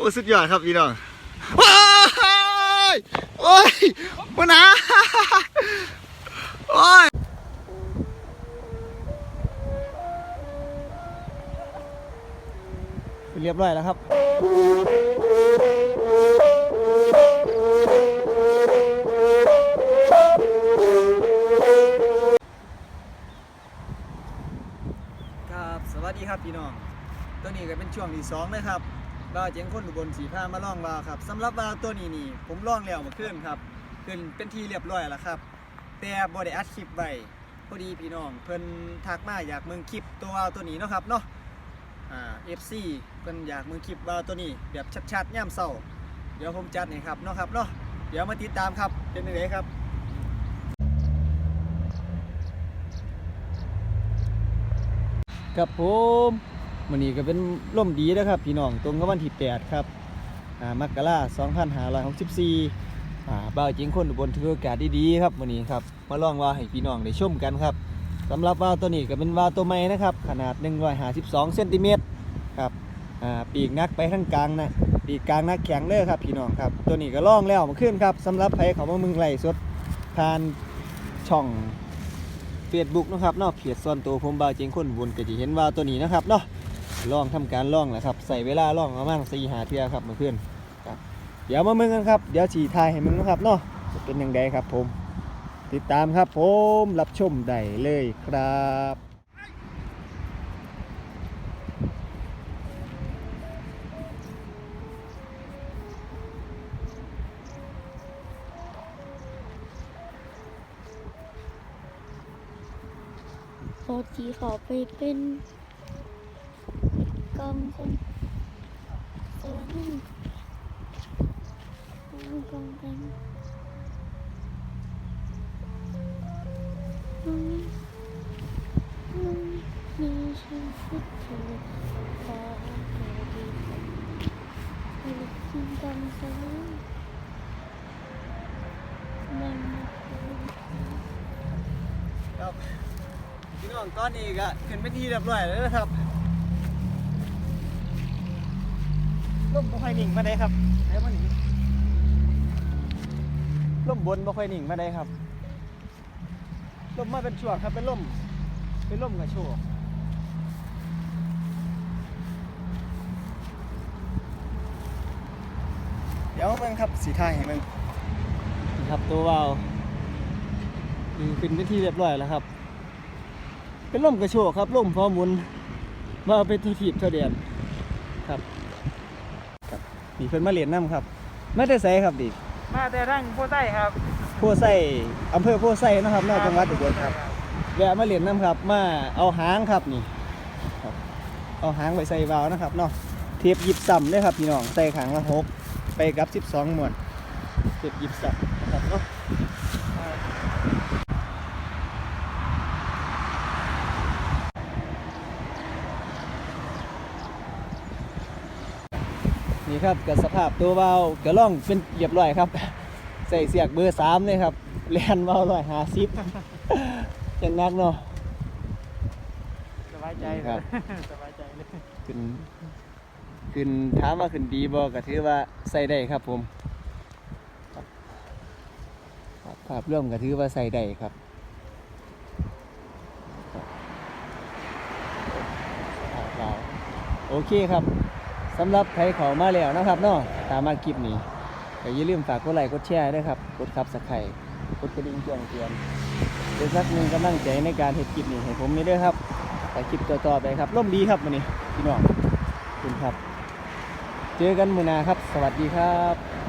อ้สุดยอดครับพี่น้องว้ายโอ้ยปะนะโอ้ยเรียบร้อยแล้วครับครับสวัสดีครับพี่น้องตัวนี้ก็เป็นช่วงที่สองนะครับ ว่าเจียงคนอุบลสีผ้ามาล่องวาครับสำหรับวาตัวนี้นี่ผมล่องแล้วเมาขึ้นครับขึ้นเป็นที่เรียบร้อยแล้วครับ แต่บ่ได้อัดคลิปไว้พอดีพี่น้องเพิ่นทักมาอยากเมืองคลิปตัววาตัวนี้เนาะครับเนาะอ่า FC เพิ่นอยากเมืองคลิปวาตัวนี้แบบชัดๆย่ำเศร้าเดี๋ยวผมจัดให้ครับเนาะครับเนาะเดี๋ยวมาติดตามครับเป็นยังไงครับครับผม วันนี้ก็เป็นร่มดีนะครับพี่น้องตรงกับวันที่8ครับอ่ามกราคม2564อ่าบ่าวจิงคนอุบลถือโอกาสดีๆครับวันนี้ครับมาลองว่าให้พี่น้องได้ชมกันครับสำหรับว่าวตัวนี้ก็เป็นว่าวตัวใหม่นะครับขนาด152เซนติเมตรครับอ่าปีกนักไปทางกลางนะปีกกลางนักแข็งเลยครับพี่น้องครับตัวนี้ก็ล่องแล้วมาขึ้นครับสำหรับใครเขามามึงไล่สดทานช่องเฟซบุ๊กนะครับเนาะเพจส่วนตัวผมบาวเจงคนบุญก็จะเห็นว่าตัวนี้นะครับเนาะ ล่องทำการล่องแหละครับใส่เวลาล่องประมาณสี่หาเทียครับเมื่อนครับเดี๋ยวมาเมืองกันครับเดี๋ยวฉีทายให้มึงนะครับเนาะจะเป็นยังไงครับผม ติดตามครับผมรับชมได้เลยครับพอจีขอไปเป็น พี่น้องตอนนี้ก็ขึ้นเป็นที่เรียบร้อยแล้วนะครับ ล่มบ่ค่อยนิ่งมาได้ครับเดี๋ยวมาหนีล่มบนบ่ค่อยนิ่งมาได้ครับล่มมาเป็นช่วงครับเป็นล่มเป็นล่มกับช่วงเดี๋ยวเบิ่งครับสีไทายให้เบิ่งนี่ครับตัววาวนี่ขึ้นเป็นที่เรียบร้อยแล้วครับ เป็นล่มกระโชกครับล่มพอหมุนมาเอาไป็นที่ถีบเท่าเดียนครับ ครับดีเพิ่นมาเรียนน้ำครับไม่ได้ใส่ครับดิมาแต่ทั้งผู้ใต้ครับโพไส้อำเภอโพไส้นะครับนอกจังหวัดอุบลครับแวะมาเรียนน้ำครับ มาเอาหางครับนี่ครับเอาหางไปใส่วาล์วนะครับเนาะเทปหยิบซ้ำด้วยครับพี่น้องใส่ขางละหกไปกับ 12หมวนเทปหยิบซ้ำนะครับเนาะ นี่ครับกับสภาพตัววาล์วกระล่องเป็นเรียบร้อยครับ ใส่เสียกเบอร์สามเลยครับแลนวาล์วร้อยห้าสิบจังนักเนาะสบายใจครับสบายใจเลยขึ้นขึ้นถามว่าขึ้นดีบ่ก็ถือว่าใส่ได้ครับผมครับครับภาพร่วมก็ถือว่าใส่ได้ครับครับวาล์วโอเคครับ สำหรับใครเขอมาแล้วนะครับเนาะตามมาคลิปนี้ก็อย่าลืมฝากกดไลค์กดแชร์ด้วยครับกดคับสักไข่กดกระดิ่งแจ้งเตือนเป็นสักหนึ่งกำลังใจในการเห็ดคลิปนี้ให้ผมนี่ด้วยครับแต่คลิปต่อๆไปครับร่มดีครับวันนี้พี่น้องขอบคุณครับ เจอกันมือนาครับ สวัสดีครับ